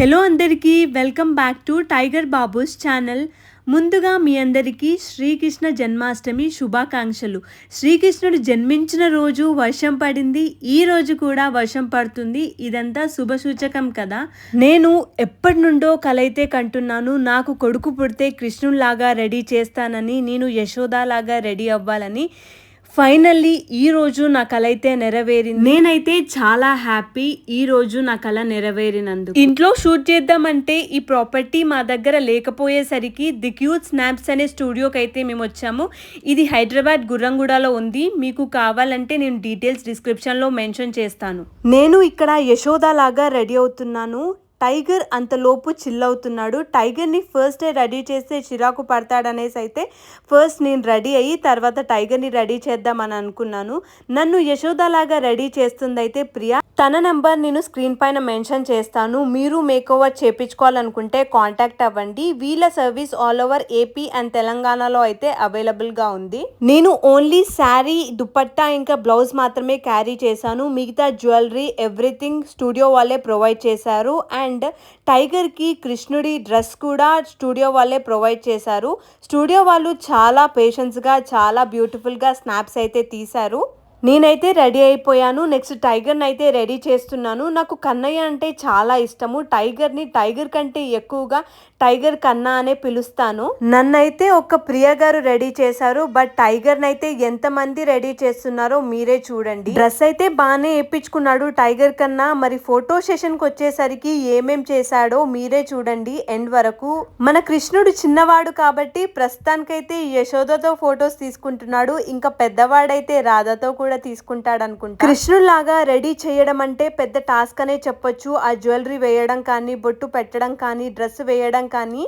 Hello అందరికీ welcome back to tiger Babus channel ముందుగా మీ అందరికీ శ్రీకృష్ణ జన్మాష్టమి శుభాకాంక్షలు. శ్రీకృష్ణుడు జన్మించిన రోజు వర్షం పడింది ఈ రోజు కూడా వర్షం పడుతుంది. ఇదంతా శుభసూచకం కదా? నేను ఎప్పటి నుండో కలైతే కంటున్నాను నాకు కొడుకు పుడితే కృష్ణుడిలాగా రెడీ చేస్తానని నేను యశోదాలాగా రెడీ అవ్వాలని. ఫైనల్లీ ఈ రోజు నా కల అయితే నెరవేరింది. నేనైతే చాలా హ్యాపీ ఈ రోజు నా కల నెరవేరినందుకు. ఇంట్లో షూట్ చేద్దామంటే ఈ ప్రాపర్టీ మా దగ్గర లేకపోయేసరికి ది క్యూట్ స్నాప్స్ అనే స్టూడియోకి అయితే మేము వచ్చాము ఇది హైదరాబాద్ గుర్రంగూడలో ఉంది. మీకు కావాలంటే నేను డీటెయిల్స్ డిస్క్రిప్షన్లో మెన్షన్ చేస్తాను. నేను ఇక్కడ యశోద లాగా రెడీ అవుతున్నాను. టైగర్ అంతలోపు చిల్ అవుతున్నాడు టైగర్ని ఫస్ట్ రెడీ చేస్తే చిరాకు పడతాడనేసి అయితే ఫస్ట్ నేను రెడీ అయ్యి తర్వాత టైగర్ని రెడీ చేద్దామని అనుకున్నాను. నన్ను యశోదలాగా రెడీ చేస్తుంది అయితే ప్రియా తన నెంబర్ నేను స్క్రీన్ పైన మెన్షన్ చేస్తాను. మీరు మేకోవర్ చేయించుకోవాలనుకుంటే చేపించుకోవాలనుకుంటే కాంటాక్ట్ అవ్వండి. వీళ్ళ service all over AP and తెలంగాణలో అయితే అవైలబుల్గా ఉంది. నేను ఓన్లీ శారీ దుపట్టా ఇంకా బ్లౌజ్ మాత్రమే క్యారీ చేశాను. మిగతా జ్యువెలరీ ఎవ్రీథింగ్ స్టూడియో వాళ్ళే ప్రొవైడ్ చేశారు. అండ్ అండ్ టైగర్కి కృష్ణుడి డ్రెస్ కూడా స్టూడియో వాళ్ళే ప్రొవైడ్ చేశారు. స్టూడియో వాళ్ళు చాలా పేషెన్స్గా చాలా బ్యూటిఫుల్గా స్నాప్స్ అయితే తీశారు. నేనైతే రెడీ అయిపోయాను. నెక్స్ట్ టైగర్ని అయితే రెడీ చేస్తున్నాను. నాకు కన్నయ్య అంటే చాలా ఇష్టము. టైగర్ని టైగర్ కంటే ఎక్కువగా టైగర్ కన్నా అనే పిలుస్తాను. నన్నైతే ఒక ప్రియ గారు రెడీ చేశారు బట్ టైగర్ నైతే ఎంత ఎంతమంది రెడీ చేస్తున్నారో మీరే చూడండి. డ్రెస్ అయితే బాగానే వేయించుకున్నాడు టైగర్ కన్నా మరి ఫోటో సెషన్కి వచ్చేసరికి ఏమేం చేశాడో మీరే చూడండి ఎండ్ వరకు. మన కృష్ణుడు చిన్నవాడు కాబట్టి ప్రస్తుతానికైతే యశోదతో ఫొటోస్ తీసుకుంటున్నాడు ఇంకా పెద్దవాడైతే రాధతో కూడా తీసుకుంటాడు అనుకుంటా కృష్ణుడు లాగా రెడీ చేయడం అంటే పెద్ద టాస్క్ అనే చెప్పొచ్చు. ఆ జ్యువెలరీ వేయడం కానీ బొట్టు పెట్టడం కానీ డ్రెస్ వేయడం కానీ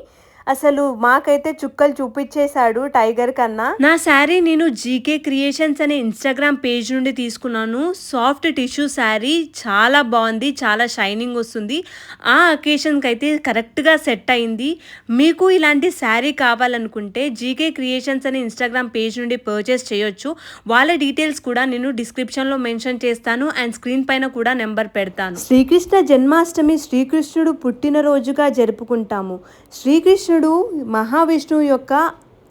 అసలు మాకైతే చుక్కలు చూపించేశాడు టైగర్ కన్నా. నా శారీ నేను జీకే క్రియేషన్స్ అనే ఇన్స్టాగ్రామ్ పేజ్ నుండి తీసుకున్నాను. సాఫ్ట్ టిష్యూ శారీ చాలా బాగుంది చాలా షైనింగ్ వస్తుంది. ఆ అకేషన్కి అయితే కరెక్ట్గా సెట్ అయింది. మీకు ఇలాంటి శారీ కావాలనుకుంటే జీకే క్రియేషన్స్ అనే ఇన్స్టాగ్రామ్ పేజ్ నుండి పర్చేస్ చేయొచ్చు. వాళ్ళ డీటెయిల్స్ కూడా నేను డిస్క్రిప్షన్లో మెన్షన్ చేస్తాను అండ్ స్క్రీన్ పైన కూడా నెంబర్ పెడతాను. శ్రీకృష్ణ జన్మాష్టమి శ్రీకృష్ణుడు పుట్టినరోజుగా జరుపుకుంటాము. శ్రీకృష్ణుడు మహావిష్ణువు యొక్క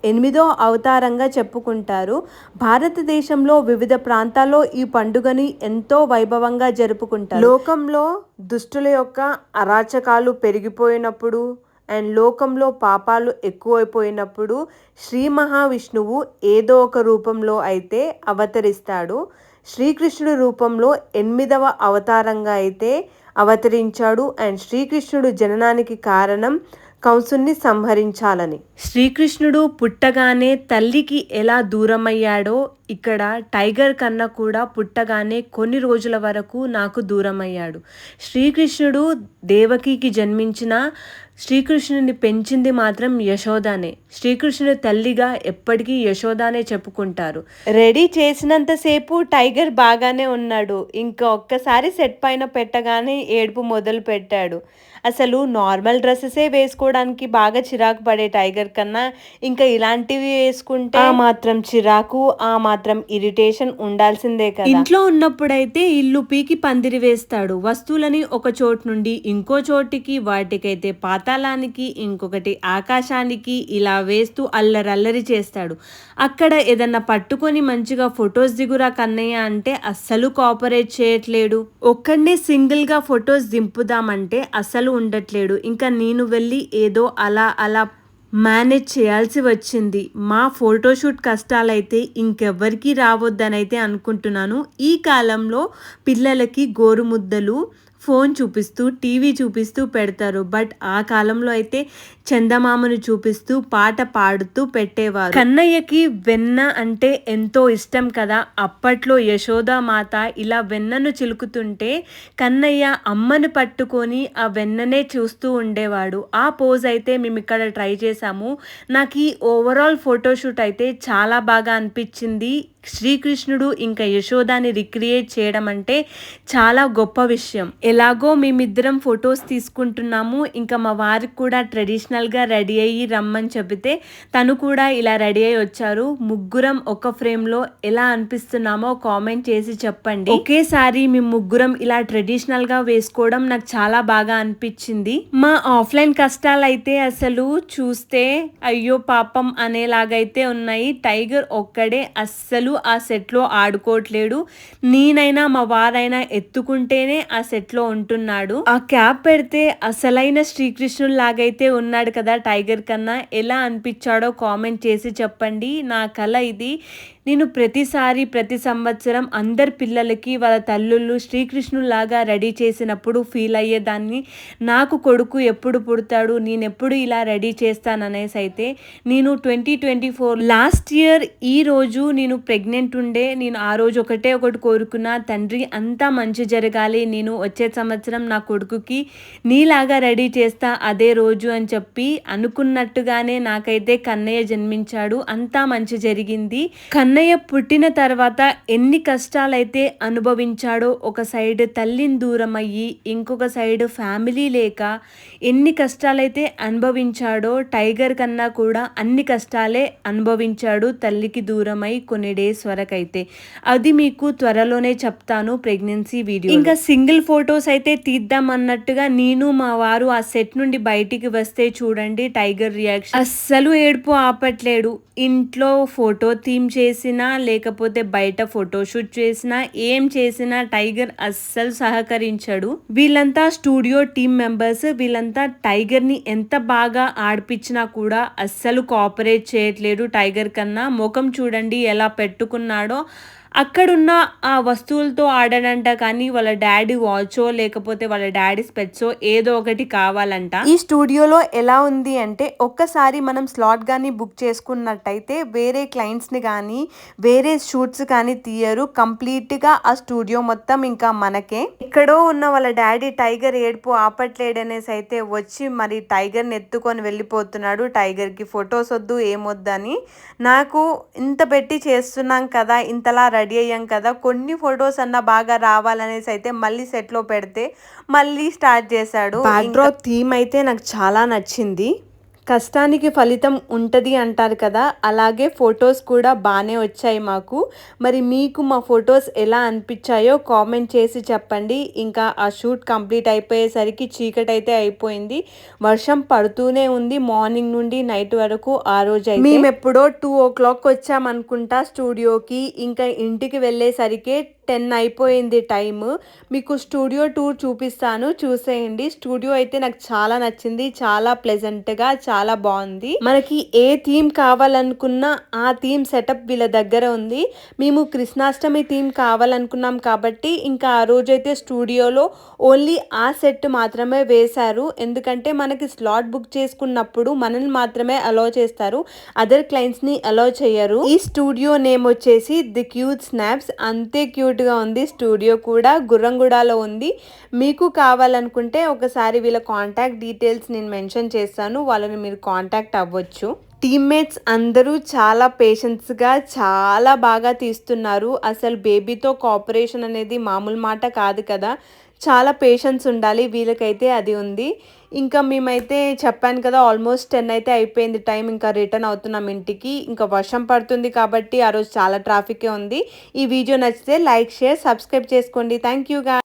ఎనిమిదో అవతారంగా చెప్పుకుంటారు. భారతదేశంలో వివిధ ప్రాంతాల్లో ఈ పండుగని ఎంతో వైభవంగా జరుపుకుంటారు. లోకంలో దుష్టుల యొక్క అరాచకాలు పెరిగిపోయినప్పుడు అండ్ లోకంలో పాపాలు ఎక్కువైపోయినప్పుడు శ్రీ మహావిష్ణువు ఏదో ఒక రూపంలో అయితే అవతరిస్తాడు. శ్రీకృష్ణుడు రూపంలో ఎనిమిదవ అవతారంగా అయితే అవతరించాడు. అండ్ శ్రీకృష్ణుడు జననానికి కారణం కంసుణ్ణి సంహరించాలని. శ్రీకృష్ణుడు పుట్టగానే తల్లికి ఎలా దూరమయ్యాడో ఇక్కడ టైగర్ కన్నా కూడా పుట్టగానే కొన్ని రోజుల వరకు నాకు దూరమయ్యాడు. శ్రీకృష్ణుడు దేవకికి జన్మించిన శ్రీకృష్ణుని పెంచింది మాత్రం యశోదానే. శ్రీకృష్ణుడు తల్లిగా ఎప్పటికీ యశోదానే చెప్పుకుంటారు. రెడీ చేసినంతసేపు టైగర్ బాగానే ఉన్నాడు. ఇంకా ఒక్కసారి సెట్ పైన పెట్టగానే ఏడుపు మొదలు పెట్టాడు. అసలు నార్మల్ డ్రెస్సెసే వేసుకోవడానికి బాగా చిరాకు పడే టైగర్ కన్నా ఇంకా ఇలాంటివి వేసుకుంటే ఆ మాత్రం చిరాకు ఆ మాత్రం ఇరిటేషన్ ఉండాల్సిందే కదా. ఇంట్లో ఉన్నప్పుడైతే ఇల్లు పీకి పందిరి వేస్తాడు. వస్తువులని ఒక చోటు నుండి ఇంకో చోటికి వాటికైతే పాతాళానికి ఇంకొకటి ఆకాశానికి ఇలా వేస్తూ అల్లరల్లరి చేస్తాడు. అక్కడ ఏదన్నా పట్టుకొని మంచిగా ఫొటోస్ దిగురా కన్నయ్య అంటే అస్సలు కోఆపరేట్ చేయట్లేడు. ఒక్కడే సింగిల్గా ఫొటోస్ దింపుదామంటే అస్సలు ఉండట్లేడు. ఇంకా నేను వెళ్ళి ఏదో అలా అలా మేనేజ్ చేయాల్సి వచ్చింది. మా ఫోటోషూట్ కష్టాలైతే ఇంకెవ్వరికీ రావద్దనైతే అనుకుంటున్నాను. ఈ కాలంలో పిల్లలకి గోరుముద్దలు ఫోన్ చూపిస్తూ టీవీ చూపిస్తూ పెడతారు. బట్ ఆ కాలంలో అయితే చందమామను చూపిస్తూ పాట పాడుతూ పెట్టేవారు. కన్నయ్యకి వెన్న అంటే ఎంతో ఇష్టం కదా అప్పట్లో యశోదామాత ఇలా వెన్నను చిలుకుతుంటే కన్నయ్య అమ్మను పట్టుకొని ఆ వెన్ననే చూస్తూ ఉండేవాడు. ఆ పోజ్ అయితే మేము ఇక్కడ ట్రై చేశాము. నాకు ఈ ఓవరాల్ ఫోటోషూట్ అయితే చాలా బాగా అనిపించింది. శ్రీకృష్ణుడు ఇంకా యశోదాని రిక్రియేట్ చేయడం అంటే చాలా గొప్ప విషయం. ఎలాగో మేమిద్దరం ఫొటోస్ తీసుకుంటున్నాము. ఇంకా మా వారికి కూడా ప్రొఫెషనల్గా రెడీ అయ్యి రమ్మని చెబితే తను కూడా ఇలా రెడీ అయ్యి వచ్చారు. ముగ్గురం ఒక ఫ్రేమ్లో ఎలా అనిపిస్తున్నామో కామెంట్ చేసి చెప్పండి. ఒకేసారి మేము ముగ్గురం ఇలా ట్రెడిషనల్గా వేసుకోవడం నాకు చాలా బాగా అనిపించింది. మా ఆఫ్లైన్ కష్టాలు అయితే అసలు చూస్తే అయ్యో పాపం అనేలాగైతే ఉన్నాయి. టైగర్ ఒక్కడే అస్సలు ఆ సెట్లో ఆడుకోవట్లేడు. నేనైనా మా వారైనా ఎత్తుకుంటేనే ఆ సెట్లో ఉంటున్నాడు. ఆ క్యాప్ పెడితే అసలైన శ్రీకృష్ణుడు లాగైతే ఉన్నాడు కదా టైగర్ కన్నా ఎలా అనిపించాడో కామెంట్ చేసి చెప్పండి. నా కళ ఇది నేను ప్రతిసారి ప్రతి సంవత్సరం అందరి పిల్లలకి వాళ్ళ తల్లుళ్ళు శ్రీకృష్ణులాగా రెడీ చేసినప్పుడు ఫీల్ అయ్యేదాన్ని. నాకు కొడుకు ఎప్పుడు పుడతాడు నేను ఎప్పుడు ఇలా రెడీ చేస్తాననేసి అయితే నేను twenty twenty four last year ఈ రోజు నేను ప్రెగ్నెంట్ ఉండే నేను ఆ రోజు ఒకటే ఒకటి కోరుకున్న తండ్రి అంతా మంచి జరగాలి నేను వచ్చే సంవత్సరం నా కొడుకుకి నీలాగా రెడీ చేస్తా అదే రోజు అని చెప్పి అనుకున్నట్టుగానే నాకైతే కన్నయ్య జన్మించాడు అంతా మంచి జరిగింది. అన్నయ్య పుట్టిన తర్వాత ఎన్ని కష్టాలైతే అనుభవించాడో ఒక సైడ్ తల్లిని దూరం అయ్యి ఇంకొక సైడ్ ఫ్యామిలీ లేక ఎన్ని కష్టాలైతే అనుభవించాడో టైగర్ కన్నా కూడా అన్ని కష్టాలే అనుభవించాడు తల్లికి దూరమై కొన్ని డేస్ వరకైతే అది మీకు త్వరలోనే చెప్తాను ప్రెగ్నెన్సీ వీడియో ఇంకా సింగిల్ ఫొటోస్ అయితే తీద్దాం అన్నట్టుగా నేను మా వారు ఆ సెట్ నుండి బయటికి వస్తే చూడండి టైగర్ రియాక్షన్. అస్సలు ఏడుపు ఆపట్లేడు. ఇంట్లో ఫోటో థీమ్ చేసి చేసినా లేకపోతే బయట ఫోటోషూట్ చేసినా ఏం చేసినా టైగర్ అస్సలు సహకరించాడు. వీళ్ళంతా స్టూడియో టీమ్ మెంబర్స్ వీళ్ళంతా టైగర్ని ఎంత బాగా ఆడిపించినా కూడా అస్సలు కోఆపరేట్ చేయట్లేదు టైగర్ కన్నా. ముఖం చూడండి ఎలా పెట్టుకున్నాడో అక్కడున్న ఆ వస్తువులతో ఆడనంట కానీ వాళ్ళ డాడీ వాచో లేకపోతే వాళ్ళ డాడీ స్పెట్సో ఏదో ఒకటి కావాలంట. ఈ స్టూడియోలో ఎలా ఉంది అంటే ఒక్కసారి మనం స్లాట్ కానీ బుక్ చేసుకున్నట్టయితే వేరే క్లయింట్స్ని కానీ వేరే షూట్స్ కానీ తీయరు. కంప్లీట్గా ఆ స్టూడియో మొత్తం ఇంకా మనకే. ఎక్కడో ఉన్న వాళ్ళ డాడీ టైగర్ ఏడుపు ఆపట్లేడనేసి అయితే వచ్చి మరి టైగర్ని ఎత్తుకొని వెళ్ళిపోతున్నాడు. టైగర్కి ఫొటోస్ వద్దు ఏమొద్దని నాకు ఇంత పెట్టి చేస్తున్నాం కదా ఇంతలా రెడీ అయ్యాం కదా. కొన్ని ఫొటోస్ అన్న బాగా రావాలనేసి అయితే మళ్ళీ సెట్లో పెడితే మళ్ళీ స్టార్ట్ చేశాడు. బ్యాక్డ్రాప్ థీమ్ అయితే నాకు చాలా నచ్చింది. కష్టానికి ఫలితం ఉంటుంది అంటారు కదా అలాగే ఫొటోస్ కూడా బాగానే వచ్చాయి మాకు. మరి మీకు మా ఫొటోస్ ఎలా అనిపించాయో కామెంట్ చేసి చెప్పండి. ఇంకా ఆ షూట్ కంప్లీట్ అయిపోయేసరికి చీకటి అయితే అయిపోయింది. వర్షం పడుతూనే ఉంది మార్నింగ్ నుండి నైట్ వరకు ఆ రోజు మేము ఎప్పుడో టూ ఓ క్లాక్ వచ్చామనుకుంటా స్టూడియోకి. ఇంకా ఇంటికి వెళ్ళేసరికి టెన్ అయిపోయింది టైము. మీకు స్టూడియో టూర్ చూపిస్తాను చూసేయండి. స్టూడియో అయితే నాకు చాలా నచ్చింది చాలా ప్లెజెంట్గా చాలా బాగుంది. మనకి ఏ థీమ్ కావాలనుకున్నా ఆ థీమ్ సెటప్ వీళ్ళ దగ్గర ఉంది. మేము కృష్ణాష్టమి థీమ్ కావాలనుకున్నాం కాబట్టి ఇంకా ఆ రోజైతే స్టూడియోలో ఓన్లీ ఆ సెట్ మాత్రమే వేశారు. ఎందుకంటే మనకి స్లాట్ బుక్ చేసుకున్నప్పుడు మనల్ని మాత్రమే అలో చేస్తారు. అదర్ క్లయింట్స్ని అలో చేయరు. ఈ స్టూడియో నేమ్ వచ్చేసి ది క్యూట్ స్నాప్స్. అంతే క్యూట్ క్యూట్గా ఉంది స్టూడియో కూడా గుర్రంగూడలో ఉంది. మీకు కావాలనుకుంటే ఒకసారి వీళ్ళ కాంటాక్ట్ డీటెయిల్స్ నేను మెన్షన్ చేస్తాను వాళ్ళని మీరు కాంటాక్ట్ అవ్వచ్చు. టీమ్మేట్స్ అందరూ చాలా పేషెన్స్గా చాలా బాగా తీస్తున్నారు. అసలు బేబీతో కోఆపరేషన్ అనేది మామూలు మాట కాదు కదా. చాలా పేషెన్స్ ఉండాలి వీళ్ళకైతే అది ఉంది. ఇంకా మేమైతే చెప్పాను కదా ఆల్మోస్ట్ టెన్ అయితే అయిపోయింది టైం ఇంకా రిటర్న్ అవుతున్నాం ఇంటికి. ఇంకా వర్షం పడుతుంది కాబట్టి ఆ రోజు చాలా ట్రాఫికే ఉంది. ఈ వీడియో నచ్చితే లైక్ షేర్ సబ్స్క్రైబ్ చేసుకోండి. Thank you